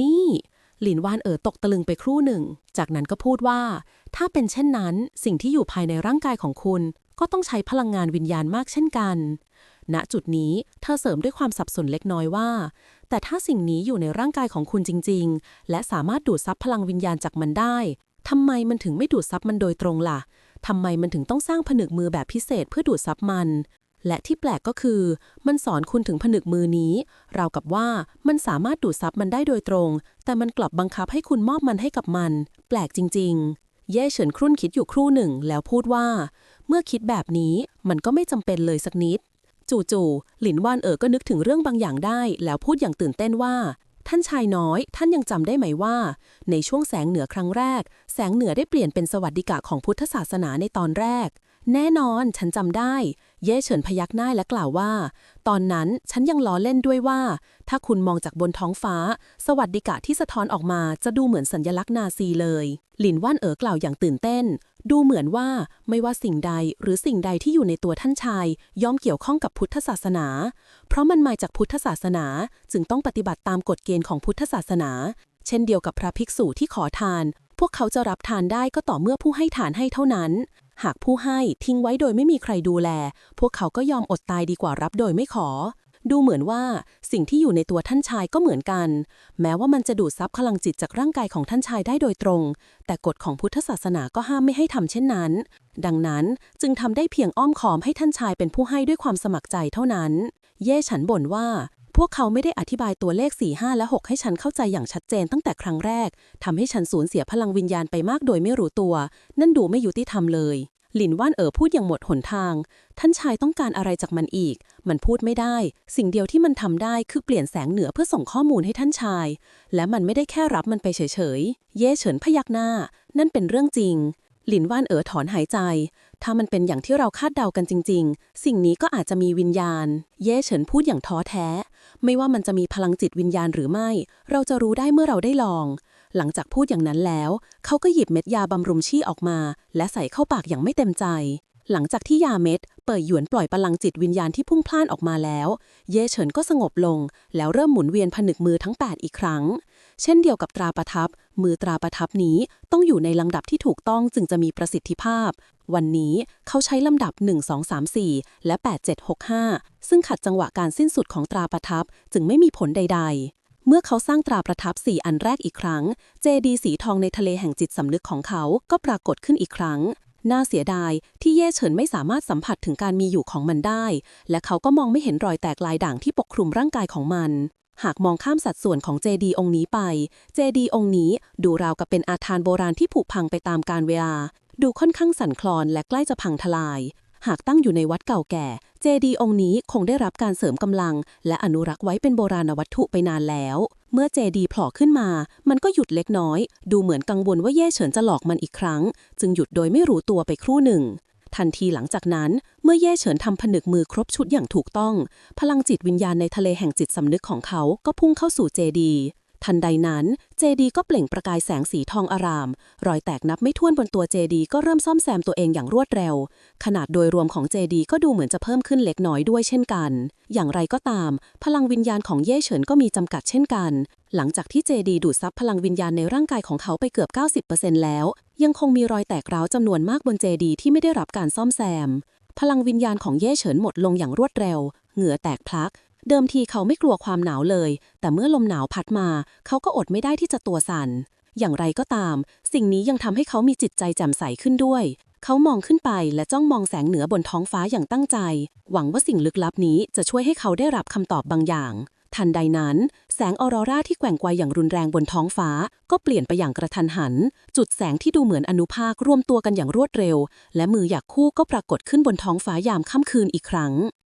นี่หลินวานเอ๋อตกตะลึงไปครู่หนึ่ง จากนั้นก็พูดว่า ถ้าเป็นเช่นนั้นสิ่งที่อยู่ภายในร่างกายของคุณ ก็ต้องใช้พลังงานวิญญาณมากเช่นกัน ณจุดนี้เธอเสริมด้วยความสับสนเล็กน้อยว่า แต่ถ้าสิ่งนี้อยู่ในร่างกายของคุณจริง ๆ และสามารถดูดซับพลังวิญญาณจากมันได้ทำไมมันถึงไม่ดูดซับมันโดยตรงล่ะทำไมมันถึงต้องสร้างผนึกมือแบบพิเศษเพื่อดูดซับมัน และที่แปลกก็คือ มันสอนคุณถึงผนึกมือนี้ราวกับว่ามันสามารถดูดซับมันได้โดยตรง แต่มันกลับบังคับให้คุณมอบมันให้กับมัน แปลกจริง ๆ เย่เฉินครุ่นคิดอยู่ครู่หนึ่ง แล้วพูดว่า เมื่อคิดแบบนี้มันก็ไม่จำเป็นเลยสักนิด จู่ๆหลินว่านเอ๋อก็นึกถึงเรื่องบางอย่างได้ แล้วพูดอย่างตื่นเต้นว่าท่านชายน้อย ท่านยังจำได้ไหมว่า ในช่วงแสงเหนือครั้งแรก แสงเหนือได้เปลี่ยนเป็นสวัสดิกะของพุทธศาสนาในตอนแรก แน่นอนฉันจำได้ เย่เฉินพยักหน้าและกล่าวว่า ตอนนั้นฉันยังล้อเล่นด้วยว่า ถ้าคุณมองจากบนท้องฟ้า สวัสดิกะที่สะท้อนออกมาจะดูเหมือนสัญลักษณ์นาซีเลย หลินว่านเอ๋อกล่าวอย่างตื่นเต้น ดูเหมือนว่าไม่ว่าสิ่งใดหรือสิ่งใดที่อยู่ในตัวท่านชาย ย่อมเกี่ยวข้องกับพุทธศาสนา เพราะมันมาจากพุทธศาสนาจึงต้องปฏิบัติตามกฎเกณฑ์ของพุทธศาสนา เช่นเดียวกับพระภิกษุที่ขอทาน พวกเขาจะรับทานได้ก็ต่อเมื่อผู้ให้ทานให้เท่านั้น หากผู้ให้ทิ้งไว้โดยไม่มีใครดูแล พวกเขาก็ยอมอดตายดีกว่ารับโดยไม่ขอ ดูเหมือนว่าสิ่งที่อยู่ในตัวท่านชายก็เหมือนกัน แม้ว่ามันจะดูดซับพลังจิตจากร่างกายของท่านชายได้โดยตรง แต่กฎของพุทธศาสนาก็ห้ามไม่ให้ทำเช่นนั้น ดังนั้นจึงทำได้เพียงอ้อมขอมให้ท่านชายเป็นผู้ให้ด้วยความสมัครใจเท่านั้น เย่ฉันบ่นว่า พวกเขาไม่ได้อธิบายตัวเลข 4 5 และ 6 ให้ฉันเข้าใจอย่างชัดเจนตั้งแต่ครั้งแรกทำให้ฉันสูญเสียพลังวิญญาณไปมากโดยไม่รู้ตัว นั่นดูไม่ยุติธรรมเลย หลินว่านเอ๋อพูดอย่างหมดหนทาง ท่านชายต้องการอะไรจากมันอีก มันพูดไม่ได้ สิ่งเดียวที่มันทำได้คือเปลี่ยนแสงเหนือเพื่อส่งข้อมูลให้ท่านชาย และมันไม่ได้แค่รับมันไปเฉยๆ เย่เฉินพยักหน้า นั่นเป็นเรื่องจริง หลินว่านเอ๋อถอนหายใจ ถ้ามันเป็นอย่างที่เราคาดเดากันจริง ๆ สิ่งนี้ก็อาจจะมีวิญญาณ เย่เฉินพูดอย่างท้อแท้ ไม่ว่ามันจะมีพลังจิตวิญญาณหรือไม่ เราจะรู้ได้เมื่อเราได้ลอง หลังจากพูดอย่างนั้นแล้ว เขาก็หยิบเม็ดยาบำรุงชี่ออกมา และใส่เข้าปากอย่างไม่เต็มใจ หลังจากที่ยาเม็ด เปิดหยวนปล่อยพลังจิตวิญญาณที่พุ่งพล่านออกมาแล้ว เย่เฉินก็สงบลง แล้วเริ่มหมุนเวียนผนึกมือทั้ง 8 อีกครั้ง เช่นเดียวกับตราประทับ มือตราประทับนี้ต้องอยู่ในลำดับที่ถูกต้องจึงจะมีประสิทธิภาพ วันนี้เขาใช้ลำดับ 1 2 3 4 และ 8 7 6 5 ซึ่งขัดจังหวะการสิ้นสุดของตราประทับจึงไม่มีผลใด ๆเมื่อเขาสร้างตราประทับ4อันแรกอีกครั้ง เจดีสีทองในทะเลแห่งจิตสำนึกของเขาก็ปรากฏขึ้นอีกครั้ง น่าเสียดายที่เย่เฉินไม่สามารถสัมผัสถึงการมีอยู่ของมันได้ และเขาก็มองไม่เห็นรอยแตกลายด่างที่ปกคลุมร่างกายของมัน หากมองข้ามสัดส่วนของเจดีองค์นี้ไป เจดีองค์นี้ดูราวกับเป็นอาคารโบราณที่ผุพังไปตามกาลเวลา ดูค่อนข้างสั่นคลอนและใกล้จะพังทลาย หากตั้งอยู่ในวัดเก่าแก่ เจดีองค์นี้คงได้รับการเสริมกำลัง และอนุรักษ์ไว้เป็นโบราณวัตถุไปนานแล้ว เมื่อเจดีโผล่ขึ้นมา มันก็หยุดเล็กน้อย ดูเหมือนกังวลว่าเย่เฉินจะหลอกมันอีกครั้ง จึงหยุดโดยไม่รู้ตัวไปครู่หนึ่ง ทันทีหลังจากนั้น เมื่อเย่เฉินทำผนึกมือครบชุดอย่างถูกต้อง พลังจิตวิญญาณในทะเลแห่งจิตสำนึกของเขาก็พุ่งเข้าสู่เจดี ทันใดนั้น เจดีก็เปล่งประกายแสงสีทองอาราม รอยแตกนับไม่ถ้วนบนตัวเจดีก็เริ่มซ่อมแซมตัวเองอย่างรวดเร็ว ขนาดโดยรวมของเจดีก็ดูเหมือนจะเพิ่มขึ้นเล็กน้อยด้วยเช่นกัน อย่างไรก็ตาม พลังวิญญาณของเย่เฉินก็มีจำกัดเช่นกัน หลังจากที่เจดีดูดซับพลังวิญญาณในร่างกายของเขาไปเกือบ 90%แล้ว ยังคงมีรอยแตกร้าวจำนวนมากบนเจดีที่ไม่ได้รับการซ่อมแซม พลังวิญญาณของเย่เฉินหมดลงอย่างรวดเร็ว เหงื่อแตกพลัก เดิมทีเขาไม่กลัวความหนาวเลย แต่เมื่อลมหนาวพัดมา เขาก็อดไม่ได้ที่จะตัวสั่น อย่างไรก็ตาม สิ่งนี้ยังทำให้เขามีจิตใจแจ่มใสขึ้นด้วย เขามองขึ้นไปและจ้องมองแสงเหนือบนท้องฟ้าอย่างตั้งใจ หวังว่าสิ่งลึกลับนี้จะช่วยให้เขาได้รับคำตอบบางอย่างทันใดนั้น แสงออโรราที่แกว่งไกวอย่างรุนแรงบนท้องฟ้า ก็เปลี่ยนไปอย่างกระทันหัน จุดแสงที่ดูเหมือนอนุภาครวมตัวกันอย่างรวดเร็ว และมือหยักคู่ก็ปรากฏขึ้นบนท้องฟ้ายามค่ำคืนอีกครั้ง